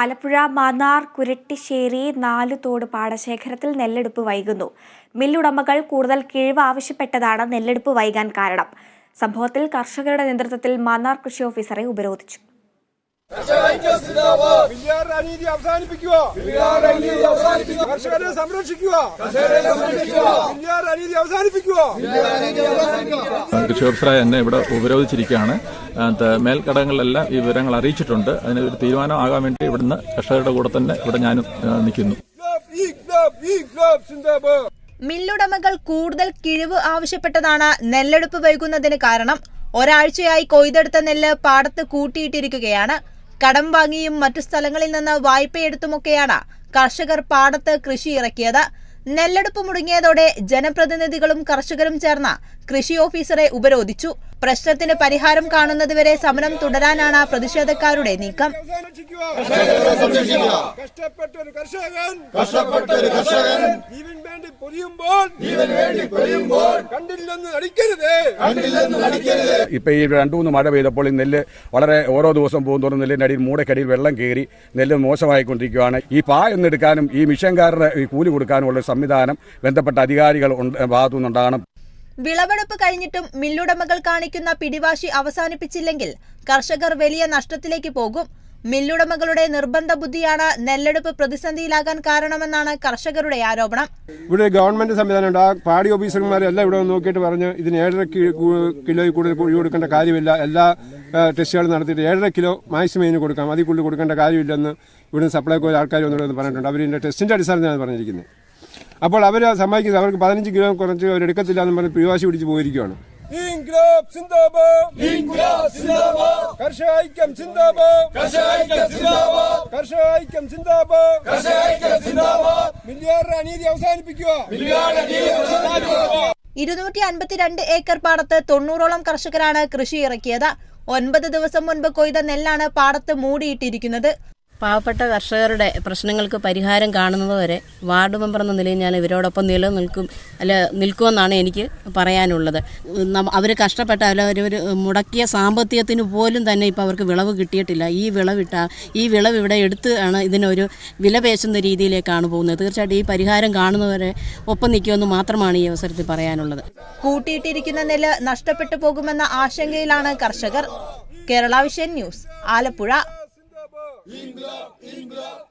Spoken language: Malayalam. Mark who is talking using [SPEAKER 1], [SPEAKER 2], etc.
[SPEAKER 1] ആലപ്പുഴ മാന്നാർ കുരട്ടിശ്ശേരി നാലുതോട് പാടശേഖരത്തിൽ നെല്ലെടുപ്പ് വൈകുന്നു. മില്ലുടമകൾ കൂടുതൽ കിഴിവ് ആവശ്യപ്പെട്ടതാണ് നെല്ലെടുപ്പ് വൈകാൻ കാരണം. സംഭവത്തിൽ കർഷകരുടെ നേതൃത്വത്തിൽ മാന്നാർ കൃഷി ഓഫീസറെ ഉപരോധിച്ചു.
[SPEAKER 2] അനീതി അവസാനിപ്പിക്കുക. കർഷകരെ സംരക്ഷിക്കുക. അനീതി അവസാനിപ്പിക്കുക.
[SPEAKER 3] കൃഷി ഓഫീസറായ എന്നെ ഇവിടെ ഉപരോധിച്ചിരിക്കുകയാണ്. മേൽക്കടങ്ങളിലെല്ലാം മേൽഘടകങ്ങളിലെല്ലാം ഈ വിവരങ്ങൾ അറിയിച്ചിട്ടുണ്ട്. അതിന് ഒരു തീരുമാനം ആകാൻ വേണ്ടി ഇവിടുന്ന് കർഷകരുടെ കൂടെ തന്നെ ഇവിടെ ഞാനും നിൽക്കുന്നു.
[SPEAKER 4] മില്ലുടമകൾ കൂടുതൽ കിഴിവ് ആവശ്യപ്പെട്ടതാണ്. നെല്ലെടുപ്പ് വൈകുന്നതിന് കാരണം. ഒരാഴ്ചയായി കൊയ്തെടുത്ത നെല്ല് പാടത്ത് കൂട്ടിയിട്ടിരിക്കുകയാണ്. കടം വാങ്ങിയും മറ്റു സ്ഥലങ്ങളിൽ നിന്ന് വായ്പയെടുത്തുമൊക്കെയാണ് കർഷകർ പാടത്ത് കൃഷി ഇറക്കിയത്. നെല്ലെടുപ്പ് മുടങ്ങിയതോടെ ജനപ്രതിനിധികളും കർഷകരും ചേർന്ന് കൃഷി ഓഫീസറെ ഉപരോധിച്ചു. പ്രശ്നത്തിന് പരിഹാരം കാണുന്നതുവരെ സമരം തുടരാനാണ് പ്രതിഷേധക്കാരുടെ നീക്കം.
[SPEAKER 2] കർഷകൻ കർഷകൻ വേണ്ടി വേണ്ടി നടിക്കരുത് നടിക്കരുത്
[SPEAKER 5] ഇപ്പൊ ഈ രണ്ടു മൂന്ന് മഴ പെയ്തപ്പോൾ ഈ നെല്ല് വളരെ ഓരോ ദിവസം പോകുന്നതോറും നെല്ലിന്റെ അടിയിൽ മൂടക്കടിയിൽ വെള്ളം കയറി നെല്ല് മോശമായിക്കൊണ്ടിരിക്കുകയാണ്. ഈ പായ എന്നെടുക്കാനും ഈ മിഷൻകാരുടെ കൂലി കൊടുക്കാനുമുള്ള സംവിധാനം ബന്ധപ്പെട്ട അധികാരികൾ ഭാഗത്തുനിന്നുണ്ടാകണം. ഭാഗത്തു നിന്നുണ്ടാകണം
[SPEAKER 4] വിളവെടുപ്പ് കഴിഞ്ഞിട്ടും മില്ലുടമകൾ കാണിക്കുന്ന പിടിവാശി അവസാനിപ്പിച്ചില്ലെങ്കിൽ കർഷകർ വലിയ നഷ്ടത്തിലേക്ക് പോകും. മില്ലുടമകളുടെ നിർബന്ധ ബുദ്ധിയാണ് നെല്ലെടുപ്പ് പ്രതിസന്ധിയിലാകാൻ കാരണമെന്നാണ് കർഷകരുടെ ആരോപണം.
[SPEAKER 2] ഇവിടെ ഗവൺമെന്റ് സംവിധാനമുണ്ട്. ആ പാടി ഓഫീസർമാരെല്ലാം ഇവിടെ നോക്കിയിട്ട് പറഞ്ഞു ഇതിന് ഏഴര കിലോയിൽ കൂടുതൽ കുഴി കൊടുക്കേണ്ട കാര്യമില്ല. എല്ലാ ടെസ്റ്റുകളും നടത്തിയിട്ട് ഏഴര കിലോ മാക്സിമം ഇതിന് കൊടുക്കാം. അതിൽ കൂടുതൽ കൊടുക്കേണ്ട കാര്യമില്ലെന്ന് ഇവിടുന്ന് സപ്ലൈകോ ആൾക്കാർ വന്നിട്ട് പറഞ്ഞിട്ടുണ്ട്. അവർ ഇതിന്റെ ടെസ്റ്റിന്റെ അടിസ്ഥാനത്തിലാണ് പറഞ്ഞിരിക്കുന്നത്. അപ്പോൾ അവർ സമ്മതിക്കുന്നത്. അവർക്ക് പതിനഞ്ച് കിലോ കുറച്ച് അവർ എടുക്കത്തില്ല എന്ന് പറഞ്ഞ് പിരിവാശി പിടിച്ച് പോയിരിക്കുകയാണ്. ഇൻക്ലാബ് സിന്ദാബാദ്. ഇൻക്ലാബ് സിന്ദാബാദ്. കർഷക ഐക്യം സിന്ദാബാദ്. കർഷക ഐക്യം സിന്ദാബാദ്. കർഷക ഐക്യം സിന്ദാബാദ്. കർഷക ഐക്യം സിന്ദാബാദ്. മില്ലുകാരുടെ അനീതി അവസാനിപ്പിക്കുക. മില്ലുകാരുടെ അനീതി അവസാനിപ്പിക്കുക.
[SPEAKER 4] ഇരുന്നൂറ്റി അൻപത്തിരണ്ട് ഏക്കർ പാടത്ത് തൊണ്ണൂറോളം കർഷകരാണ് കൃഷി ഇറക്കിയത് ഒൻപത് ദിവസം മുൻപ് കൊയ്ത നെല്ലാണ് പാടത്ത് മൂടിയിട്ടിരിക്കുന്നത്.
[SPEAKER 6] പാവപ്പെട്ട കർഷകരുടെ പ്രശ്നങ്ങൾക്ക് പരിഹാരം കാണുന്നതുവരെ വാർഡ് മെമ്പർ എന്ന നിലയിൽ ഞാൻ ഇവരോടൊപ്പം നിലനിൽക്കും അല്ല നിൽക്കുമെന്നാണ് എനിക്ക് പറയാനുള്ളത്. അവർ കഷ്ടപ്പെട്ട അല്ല അവർ മുടക്കിയ സാമ്പത്തികത്തിന് പോലും തന്നെ ഇപ്പോൾ അവർക്ക് വിളവ് കിട്ടിയിട്ടില്ല. ഈ വിളവിട്ട ഈ വിളവ് ഇവിടെ എടുത്ത് ആണ് ഇതിനൊരു വില പേശുന്ന രീതിയിലേക്കാണ് പോകുന്നത്. തീർച്ചയായിട്ടും ഈ പരിഹാരം കാണുന്നവരെ ഒപ്പം നിൽക്കുമെന്ന് മാത്രമാണ് ഈ അവസരത്തിൽ പറയാനുള്ളത്.
[SPEAKER 4] കൂട്ടിയിട്ടിരിക്കുന്ന നില നഷ്ടപ്പെട്ടു പോകുമെന്ന ആശങ്കയിലാണ് കർഷകർ. Kerala vision news Alappuzha. İnkılap, inkılap.